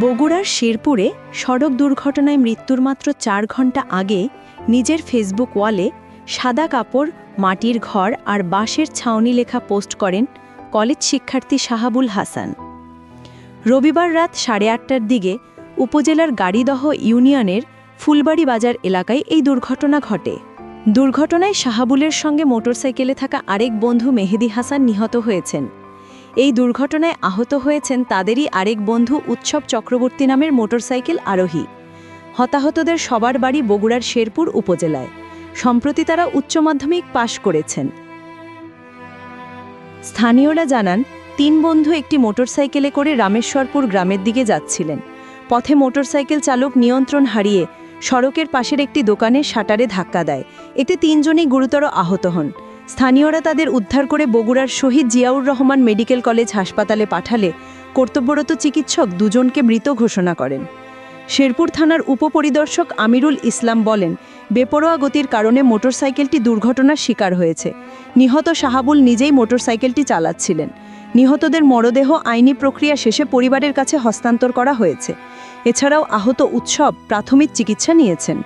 বগুড়ার শেরপুরে সড়ক দুর্ঘটনায় মৃত্যুর মাত্র চার ঘণ্টা আগে নিজের ফেসবুক ওয়ালে সাদা কাপড়, মাটির ঘর আর বাঁশের ছাউনি লেখা পোস্ট করেন কলেজ শিক্ষার্থী শাহাবুল হাসান। রবিবার রাত সাড়ে আটটার দিকে উপজেলার গাড়িদহ ইউনিয়নের ফুলবাড়ি বাজার এলাকায় এই দুর্ঘটনা ঘটে। দুর্ঘটনায় শাহাবুলের সঙ্গে মোটরসাইকেলে থাকা আরেক বন্ধু মেহেদি হাসান নিহত হয়েছেন। এই দুর্ঘটনায় আহত হয়েছেন তাদেরই আরেক বন্ধু উৎসব চক্রবর্তী নামের মোটরসাইকেল আরোহী। হতাহতদের সবার বাড়ি বগুড়ার শেরপুর উপজেলায়। সম্প্রতি তারা উচ্চ মাধ্যমিক পাশ করেছেন। স্থানীয়রা জানান, তিন বন্ধু একটি মোটরসাইকেলে করে রামেশ্বরপুর গ্রামের দিকে যাচ্ছিলেন। পথে মোটরসাইকেল চালক নিয়ন্ত্রণ হারিয়ে সড়কের পাশের একটি দোকানের শাটারে ধাক্কা দেয়। এতে তিনজনই গুরুতর আহত হন। স্থানীয়রা তাদের উদ্ধার করে বগুড়ার শহীদ জিয়াউর রহমান মেডিকেল কলেজ হাসপাতালে পাঠালে কর্তব্যরত চিকিৎসক দুজনকে মৃত ঘোষণা করেন। শেরপুর থানার উপপরিদর্শক আমিরুল ইসলাম বলেন, বেপরোয়া গতির কারণে মোটরসাইকেলটি দুর্ঘটনার শিকার হয়েছে। নিহত শাহাবুল নিজেই মোটরসাইকেলটি চালাচ্ছিলেন। নিহতদের মরদেহ আইনি প্রক্রিয়া শেষে পরিবারের কাছে হস্তান্তর করা হয়েছে। এছাড়াও আহত উৎসব প্রাথমিক চিকিৎসা নিয়েছেন।